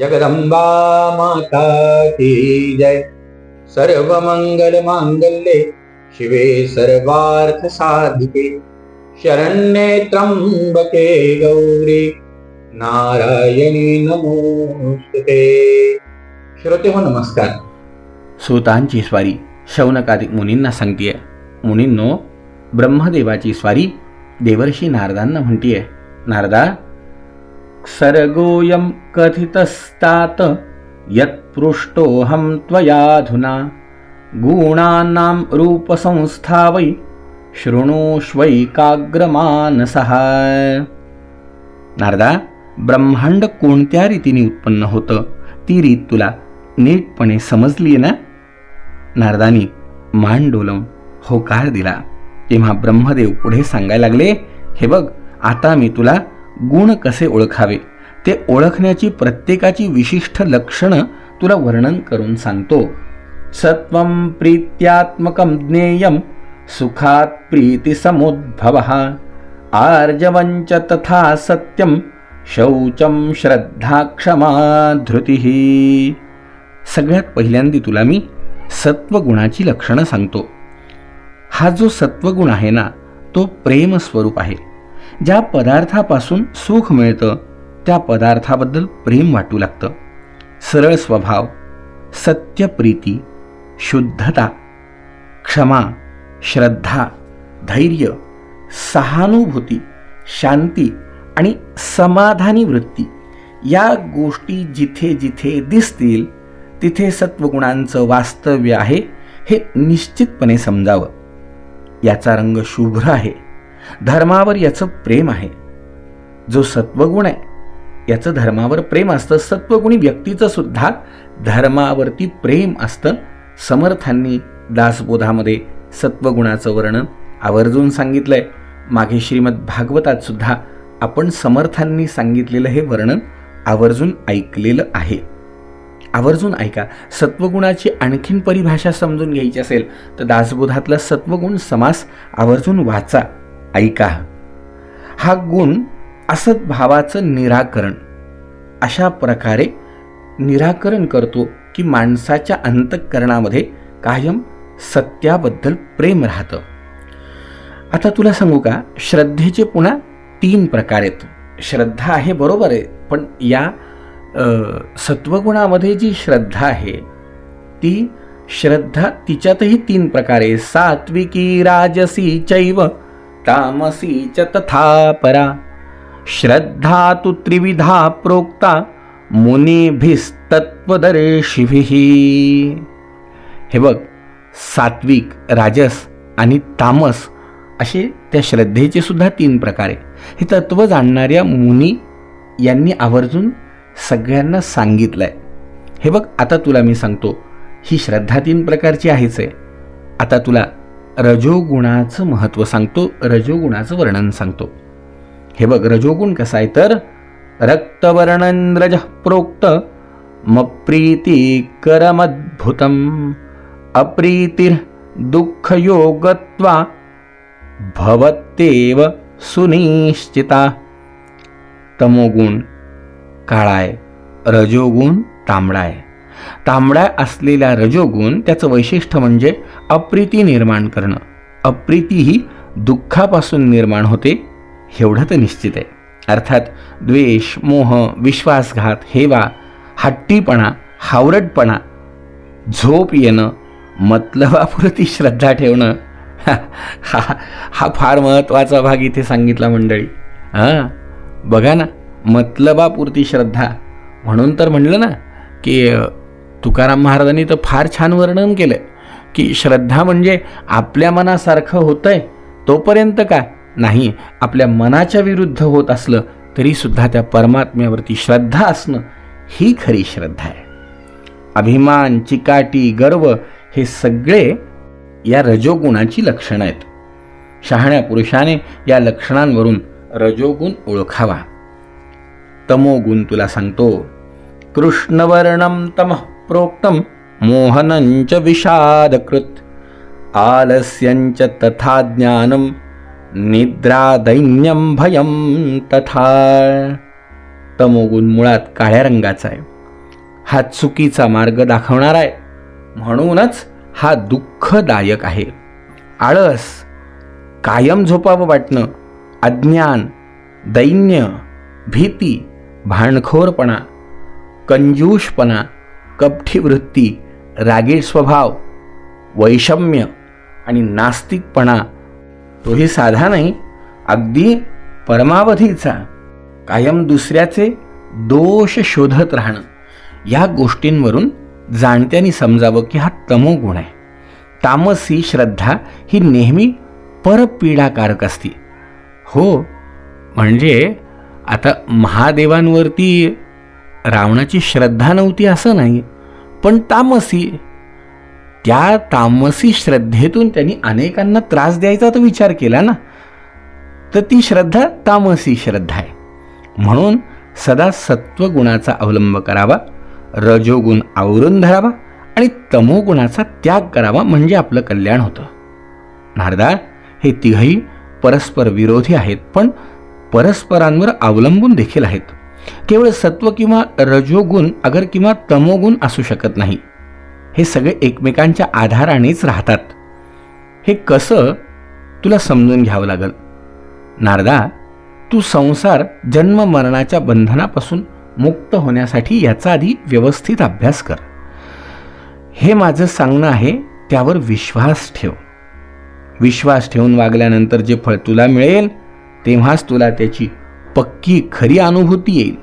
जगदंबा माता की जय। सर्वमंगल मांगल्ये शिवे सर्वार्थ साधिके शरण्ये त्र्यंबके गौरी नारायणी नमोस्तुते। श्रोते हो नमस्कार। सुतांची स्वारी शौनकादिक मुनींना सांगतीये मुनींनो ब्रह्मदेवाची स्वारी देवर्षी नारदांना म्हणतीये नारदा सर्गोऽयं कथितस्तात यत्पृष्टोऽहं त्वयाधुना। गूणानां रूपसंस्था वै शृणुष्वैकाग्रमानसः। नारदा ब्रह्मांड कोणत्या रीतीने उत्पन्न होतं? ती रीत तुला नीटपणे समजली ना? नारदानी मान डोलवून होकार दिला. तेव्हा ब्रह्मदेव पुढे सांगायला लागले हे बघ आता मी तुला गुण कसे ओळखावे? ते ओळखण्याची प्रत्येकाची विशिष्ट लक्षणं तुला वर्णन करून सांगतो. सत्वं प्रीत्यात्मकं ज्ञेयं सुखात प्रीतिसमुद्भव। आर्जवंच तथा सत्यं शौचं श्रद्धा क्षमा धृतिः सगळ्यात पहिल्यांदी तुला मी सत्वगुणाची लक्षणं सांगतो. हा जो सत्वगुण आहे ना तो प्रेम स्वरूप आहे. ज्या पदार्थापासून सुख मिळतं त्या पदार्थाबद्दल प्रेम वाटू लागतं. सरळ स्वभाव सत्यप्रीती शुद्धता क्षमा श्रद्धा धैर्य सहानुभूती शांती आणि समाधानी वृत्ती या गोष्टी जिथे जिथे दिसतील तिथे सत्वगुणांचं वास्तव्य आहे हे निश्चितपणे समजावं. याचा रंग शुभ्र आहे. धर्मावर याचं प्रेम आहे. जो सत्वगुण आहे याचं धर्मावर प्रेम असतं. सत्वगुणी व्यक्तीचं सुद्धा धर्मावरती प्रेम असतं. समर्थांनी दासबोधामध्ये सत्वगुणाचं वर्णन आवर्जून सांगितलंय. मागे श्रीमद भागवतात सुद्धा आपण समर्थांनी सांगितलेलं हे वर्णन आवर्जून ऐकलेलं आहे. आवर्जून ऐका सत्वगुणाची आणखीन परिभाषा समजून घ्यायची असेल तर दासबोधातला सत्वगुण समास आवर्जून वाचा. ऐका. हा गुण असत भावाचं निराकरण. अशा प्रकारे निराकरण करतो की माणसाच्या अंतःकरणामध्ये कायम सत्याबद्दल प्रेम राहतं. आता तुला सांगू का श्रद्धेचे पुन्हा तीन प्रकार आहेत. श्रद्धा आहे बरोबर आहे पण या सत्वगुणामध्ये जी श्रद्धा आहे ती श्रद्धा तिच्यातही तीन प्रकारे सात्विकी राजसी चैव तामसी च तथा परा। श्रद्धा तु त्रिविधा प्रोक्ता मुनिभिस्तत्वदर्शिभिः हे बघ सात्विक राजस आणि तामस असे त्या श्रद्धेचे सुद्धा तीन प्रकार आहे हे तत्व जाणणाऱ्या मुनी यांनी आवर्जून सगळ्यांना सांगितलं आहे हे बघ आता तुला मी सांगतो ही श्रद्धा तीन प्रकारची आहेच आहे. आता तुला रजोगुणाचं महत्त्व सांगतो रजोगुणाचं वर्णन सांगतो. हे बघ रजोगुण कसा आहे तर रक्तवर्णन प्रोक्त मप्रीतिकरमद्भुतम अप्रीतिर दुःखयोगत्वा भवत्येव सुनिश्चिता। तमोगुण काळा आहे रजोगुण तांबडा आहे तांबडा असलेला रजोगुण त्याचं वैशिष्ट्य म्हणजे अप्रीती निर्माण करणं. अप्रीती ही दुःखापासून निर्माण होते एवढं तर निश्चित आहे. अर्थात द्वेष मोह विश्वासघात हेवा हट्टीपणा हावरटपणा झोप येणं मतलबापुरती श्रद्धा ठेवणं हा हा- हा फार महत्त्वाचा भाग इथे सांगितला मंडळी. हां बघा ना मतलबापुरती श्रद्धा. म्हणून तर म्हणलं ना की तुकाराम महाराजांनी तर फार छान वर्णन केलं की श्रद्धा म्हणजे आपल्या मनासारखं होतंय तोपर्यंत का नाही आपल्या मनाच्या विरुद्ध होत असलं तरीसुद्धा त्या परमात्म्यावरती श्रद्धा असणं ही खरी श्रद्धा आहे. अभिमान चिकाटी गर्व हे सगळे या रजोगुणाची लक्षणं आहेत. शहाण्या पुरुषाने या लक्षणांवरून रजोगुण ओळखावा. तमोगुण तुला सांगतो कृष्णवर्णम तमः प्रोक्तम मोहनञ्च विषादकृत। आलस्यञ्च तथा ज्ञानं निद्रा भयं तथा। तमोगुण मुळात काळ्या रंगाचा आहे। हा चुकीचा मार्ग दाखवणार आहे। म्हणूनच हा दुःखदायक आहे। आळस कायम झोपावं वाटणं अज्ञान दैन्य भीती भांडखोरपणा कंजूषपणा कपठी वृत्ती रागीट स्वभाव वैषम्य आणि नास्तिकपणा तोही साधा नाही अगदी परमावधीचा कायम दुसऱ्याचे दोष शोधत राहणं. या गोष्टींवरून जाणत्याने समजावं की हा तमोगुण आहे. तामसी श्रद्धा ही नेहमी परपीडाकारक असते. हो म्हणजे आता महादेवांवरती रावणाची श्रद्धा नव्हती असं नाही पण तामसी त्या तामसी श्रद्धेतून त्यांनी अनेकांना त्रास द्यायचा तर विचार केला ना. तर ती श्रद्धा तामसी श्रद्धा आहे. म्हणून सदा सत्वगुणाचा अवलंब करावा रजोगुण आवरून धरावा आणि तमोगुणाचा त्याग करावा म्हणजे आपलं कल्याण होतं. नारदा हे तिघही परस्पर विरोधी आहेत पण परस्परांवर अवलंबून देखील आहेत. केवळ सत्व किंवा रजोगुण अगर किंवा तमोगुण असू शकत नाही. हे सगळे एकमेकांच्या आधारानेच राहतात. हे कसं तुला समजून घ्यावं लागल? नारदा तू संसार जन्म मरणाच्या बंधनापासून मुक्त होण्यासाठी याचा आधी व्यवस्थित अभ्यास कर. हे माझं सांगणं आहे त्यावर विश्वास ठेव. विश्वास ठेवून वागल्यानंतर जे फळ तुला मिळेल तेव्हाच तुला त्याची पक्की खरी अनुभूती येईल.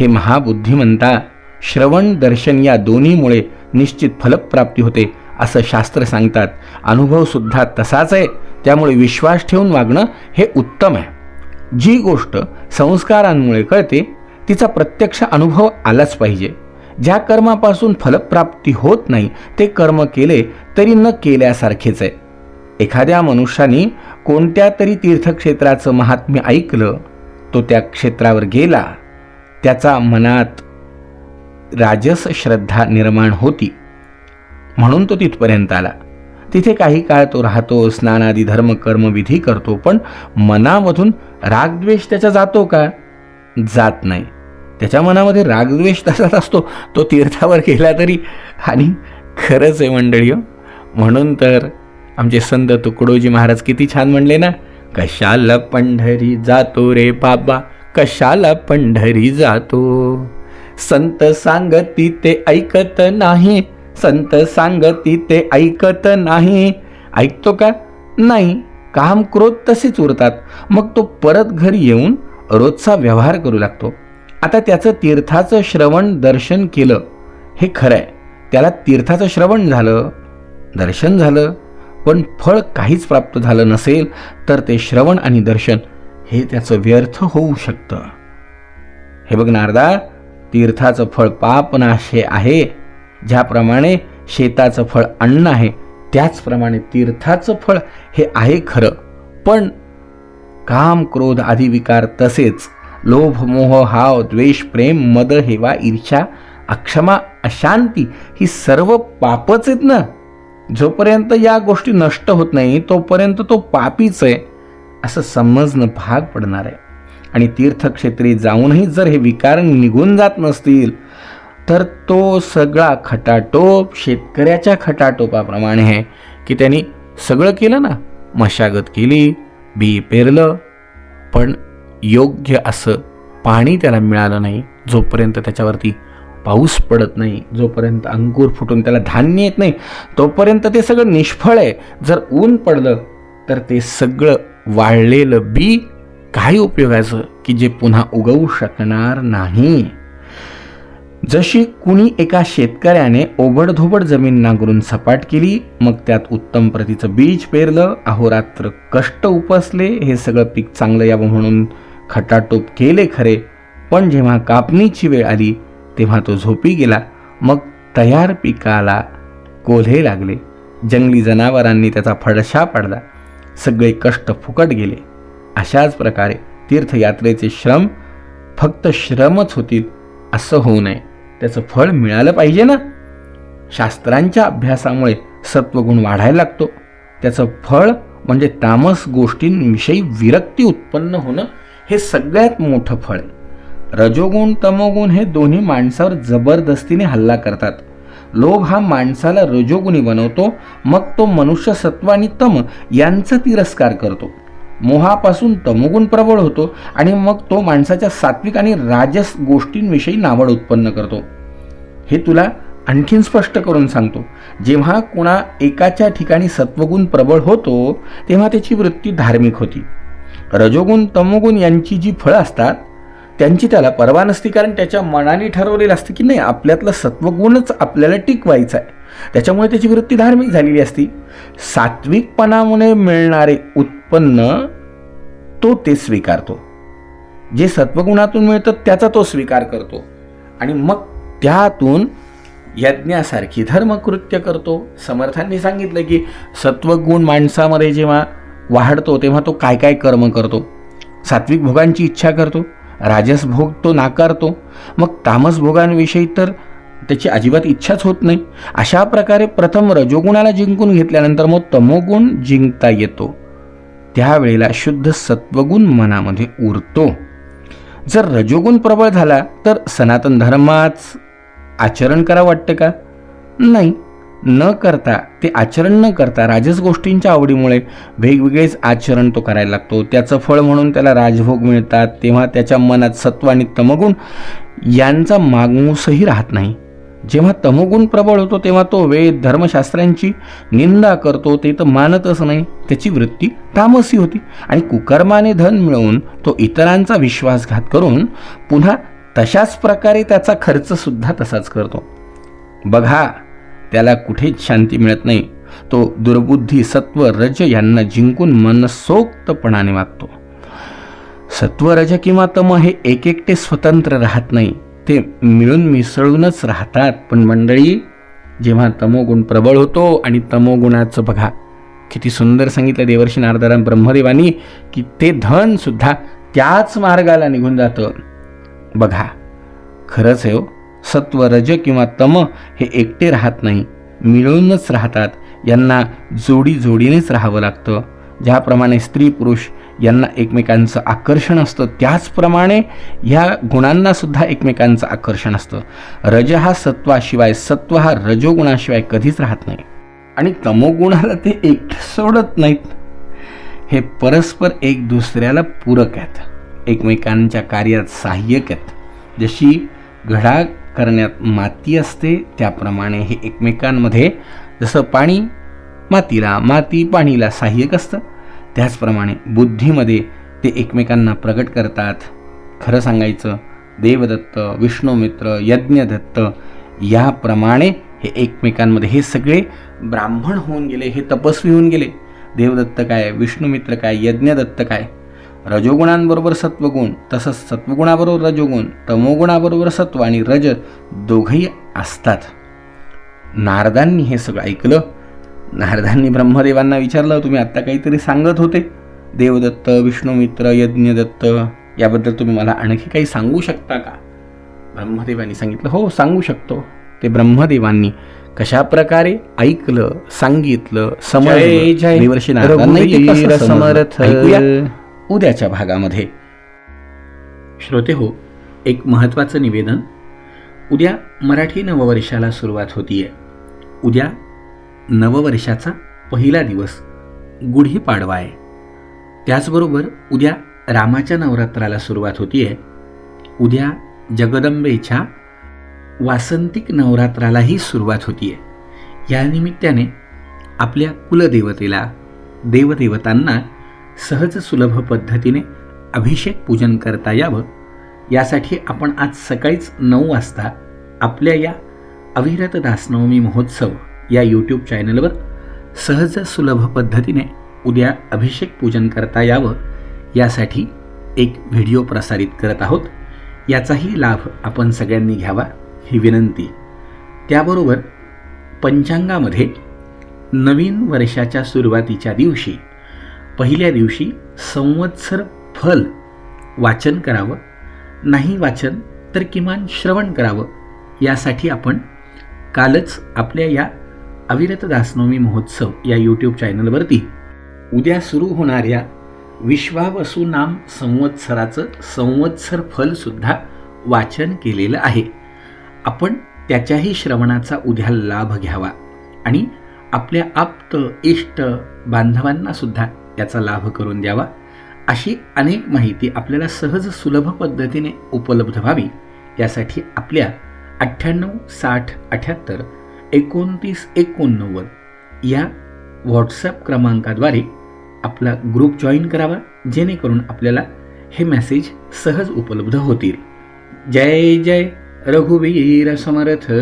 हे महाबुद्धिमंता श्रवण दर्शन या दोन्हीमुळे निश्चित फलप्राप्ती होते असं शास्त्र सांगतात. अनुभवसुद्धा तसाच आहे त्यामुळे विश्वास ठेवून वागणं हे उत्तम आहे. जी गोष्ट संस्कारांमुळे कळते तिचा प्रत्यक्ष अनुभव आलाच पाहिजे. ज्या कर्मापासून फलप्राप्ती होत नाही ते कर्म केले तरी न केल्यासारखेच आहे. एखाद्या मनुष्याने कोणत्या तरी तीर्थक्षेत्राचं महात्म्य ऐकलं तो त्या क्षेत्रावर गेला. त्याचा मनात राजस श्रद्धा निर्माण होती. म्हणून तो तिथपर्यंत आला. तिथे काही काळ तो राहतो स्नानादी धर्म कर्म विधी करतो पण मनामधून रागद्वेष त्याचा जातो का? जात नाही. त्याच्या मनामध्ये रागद्वेष तसाच असतो. तो तीर्थावर गेला तरी. आणि खरंच आहे मंडळी म्हणून तर आमचे संत तुकडोजी महाराज किती छान म्हणले ना कशाला पंढरी जातो रे बाबा? कशाला पंढरी जातो? संत सांगती ते ऐकत नाही. संत सांगती ते ऐकत नाही. ऐकतो का? नाही. काम क्रोध तसेच उरतात. मग तो परत घरी येऊन रोजचा व्यवहार करू लागतो. आता त्याचं तीर्थाचं श्रवण दर्शन केलं. हे खरं आहे त्याला तीर्थाचं श्रवण झालं. दर्शन झालं. पण फळ काहीच प्राप्त झालं नसेल तर ते श्रवण आणि दर्शन हे त्याचं व्यर्थ होऊ शकतं. हे बघ नारदा तीर्थाचं फळ पापनाश हे आहे. ज्याप्रमाणे शेताचं फळ अन्न आहे त्याचप्रमाणे तीर्थाचं फळ हे आहे खरं. पण काम क्रोध आदी विकार तसेच लोभ मोह हाव द्वेष प्रेम मद हेवा ईर्षा अक्षमा अशांती ही सर्व पापच आहेत ना? जोपर्यंत या गोष्टी नष्ट होत नाही तोपर्यंत तो पापीच आहे असं समजणं भाग पडणार आहे. आणि तीर्थक्षेत्री जाऊनही जर हे विकार निघून जात नसतील तर तो सगळा खटाटोप शेतकऱ्याच्या खटाटोपाप्रमाणे आहे की त्यांनी सगळं केलं ना मशागत केली बी पेरलं पण योग्य असं पाणी त्याला मिळालं नाही जोपर्यंत त्याच्यावरती पाऊस पडत नाही जोपर्यंत अंकुर फुटून त्याला धान्य येत नाही तोपर्यंत ते सगळं निष्फळ आहे. जर ऊन पडलं तर ते सगळं वाळलेलं बी काही उपयोगाचं? की जे पुन्हा उगवू शकणार नाही. जशी कुणी एका शेतकऱ्याने ओबडधोबड जमीन नांगरून सपाट केली मग त्यात उत्तम प्रतीचं बीज पेरलं अहोरात्र कष्ट उपसले हे सगळं पीक चांगलं यावं म्हणून खटाटोप केले खरे. पण जेव्हा कापणीची वेळ आली तेव्हा तो झोपी गेला. मग तयार पिकाला कोल्हे लागले. जंगली जनावरांनी त्याचा फडशा पाडला. सगळे कष्ट फुकट गेले. अशाच प्रकारे तीर्थयात्रेचे श्रम फक्त श्रमच होतील असं होऊ नये. त्याचं फळ मिळालं पाहिजे ना? शास्त्रांच्या अभ्यासामुळे सत्वगुण वाढायला लागतो. त्याचं फळ म्हणजे तामस गोष्टींविषयी विरक्ती उत्पन्न होणं हे सगळ्यात मोठं फळ आहे. रजोगुण तमोगुण हे दोन्ही माणसावर जबरदस्तीने हल्ला करतात. लोभ हा माणसाला रजोगुणी बनवतो मग तो मनुष्य सत्व आणि तम यांचा तिरस्कार करतो. मोहापासून तमोगुण प्रबळ होतो आणि मग तो माणसाच्या सात्विक आणि राजस गोष्टींविषयी नावड उत्पन्न करतो. हे तुला आणखीन स्पष्ट करून सांगतो. जेव्हा कुणा एकाच्या ठिकाणी सत्वगुण प्रबळ होतो तेव्हा त्याची वृत्ती धार्मिक होती. रजोगुण तमोगुण यांची जी फळं असतात त्यांची त्याला परवा नसती कारण त्याच्या मनाने ठरवलेलं असतं की नाही आपल्यातलं सत्वगुणच आपल्याला टिकवायचं आहे. त्याच्यामुळे त्याची वृत्ती धार्मिक झालेली असती. सात्विकपणामुळे मिळणारे उत्पन्न तो ते स्वीकारतो. जे सत्वगुणातून मिळतं त्याचा तो स्वीकार करतो. आणि मग त्यातून यज्ञासारखी धर्मकृत्य करतो. समर्थांनी सांगितलं की सत्वगुण माणसामध्ये जेव्हा वाढतो तेव्हा तो काय काय कर्म करतो? सात्विक भोगांची इच्छा करतो. राजसभोग तो नाकारतो. मग तामसभोगांविषयी तर त्याची अजिबात इच्छाच होत नाही. अशा प्रकारे प्रथम रजोगुणाला जिंकून घेतल्यानंतर मग तमोगुण जिंकता येतो. त्यावेळेला शुद्ध सत्वगुण मनामध्ये उरतो. जर रजोगुण प्रबळ झाला तर सनातन धर्माच आचरण करा वाटतं का? नाही. न करता ते आचरण न करता राजस गोष्टींच्या आवडीमुळे वेगवेगळेच आचरण तो करायला लागतो. त्याचं फळ म्हणून त्याला राजभोग मिळतात तेव्हा त्याच्या मनात सत्व आणि तमगुण यांचा मागमूसही राहत नाही. जेव्हा तमोगुण प्रबळ होतो तेव्हा तो वेद धर्मशास्त्रांची निंदा करतो ते तर मानतच नाही त्याची वृत्ती तामसी होती. आणि कुकर्माने धन मिळवून तो इतरांचा विश्वासघात करून पुन्हा तशाच प्रकारे त्याचा खर्चसुद्धा तसाच करतो. बघा त्याला कुठेच शांती मिळत नाही. तो दुर्बुद्धी सत्व रज यांना जिंकून मनसोक्तपणाने वागतो. सत्व रज किंवा तम हे एक एकटे स्वतंत्र राहत नाही. ते मिळून मिसळूनच राहतात. पण मंडळी जेव्हा तमोगुण प्रबळ होतो आणि तमोगुणाचं बघा किती सुंदर सांगितलं देवर्षी नारदाराम ब्रह्मदेवानी की ते धन सुद्धा त्याच मार्गाला निघून जातं. बघा खरंच आहे हो. सत्व रज किंवा तम हे एकटे राहत नाही. मिळूनच राहतात. यांना जोडी जोडीनेच राहावं लागतं. ज्याप्रमाणे स्त्री पुरुष यांना एकमेकांचं आकर्षण असतं त्याचप्रमाणे ह्या गुणांना सुद्धा एकमेकांचं आकर्षण असतं. रज हा सत्वाशिवाय सत्व हा रजोगुणाशिवाय कधीच राहत नाही. आणि तमोगुणाला ते एकटे सोडत नाहीत. हे परस्पर एक दुसऱ्याला पूरक आहेत. एकमेकांच्या कार्यात सहाय्यक आहेत. जशी घडा करण्यात माती असते त्याप्रमाणे हे एकमेकांमध्ये जसं पाणी मातीला माती पाणीला सहाय्यक असतं. त्याचप्रमाणे बुद्धीमध्ये ते एकमेकांना प्रगट करतात. खरं सांगायचं देवदत्त विष्णुमित्र यज्ञदत्त याप्रमाणे हे एकमेकांमध्ये हे सगळे ब्राह्मण होऊन गेले हे तपस्वी होऊन गेले. देवदत्त काय विष्णुमित्र काय यज्ञदत्त काय? रजोगुणांबरोबर सत्वगुण तसंच सत्वगुणाबरोबर रजोगुण तमोगुणाबरोबर सत्व आणि रज दोघंही असतात. नारदांनी हे सगळं ऐकलं. नारदांनी ब्रह्मदेवांना विचारलं तुम्ही आत्ता काहीतरी सांगत होते? देवदत्त विष्णुमित्र यज्ञदत्त याबद्दल तुम्ही मला आणखी काही सांगू शकता का? ब्रह्मदेवांनी सांगितलं हो सांगू शकतो. ते ब्रह्मदेवांनी कशा प्रकारे ऐकलं सांगितलं? समर्थ. उद्याच्या भागामध्ये. श्रोते हो एक महत्त्वाचं निवेदन. उद्या मराठी नववर्षाला सुरुवात होतीये. उद्या नववर्षाचा पहिला दिवस गुढीपाडवा आहे. त्याचबरोबर उद्या रामाच्या नवरात्राला सुरुवात होतीये. उद्या जगदंबेच्या वासंतिक नवरात्रालाही सुरुवात होतीये. या निमित्ताने आपल्या कुलदेवतेला देवदेवतांना सहज सुलभ पद्धतीने अभिषेक पूजन करता यावं. यासाठी आपण आज सकाळीच नऊ वाजता आपल्या या अविरत दासनवमी महोत्सव या यूट्यूब चॅनलवर सहज सुलभ पद्धतीने उद्या अभिषेक पूजन करता यावं यासाठी एक व्हिडिओ प्रसारित करत आहोत. याचाही लाभ आपण सगळ्यांनी घ्यावा ही विनंती. त्याबरोबर पंचांगामध्ये नवीन वर्षाच्या सुरुवातीच्या दिवशी पहिल्या दिवशी संवत्सर फल वाचन करावं नाही वाचन तर किमान श्रवण करावं यासाठी आपण कालच आपल्या या अविरत दासनवमी महोत्सव या यूट्यूब चॅनलवरती उद्या सुरू होणाऱ्या विश्वावसू नाम संवत्सराचं संवत्सर फलसुद्धा वाचन केलेलं आहे. आपण त्याच्याही श्रवणाचा उद्या लाभ घ्यावा आणि आपल्या आप्त इष्ट बांधवांनासुद्धा याचा लाभ करून द्यावा. अशी अनेक माहिती आपल्याला सहज सुलभ पद्धतीने उपलब्ध व्हावी. यासाठी आपल्या अठ्ठ्याण्णव साठ अठ्याहत्तर एकोणतीस एकोणनव्वद या व्हॉट्सॲप क्रमांकाद्वारे आपला ग्रुप जॉईन करावा जेणेकरून आपल्याला हे मेसेज सहज उपलब्ध होतील. जय जय रघुवीर समर्थ!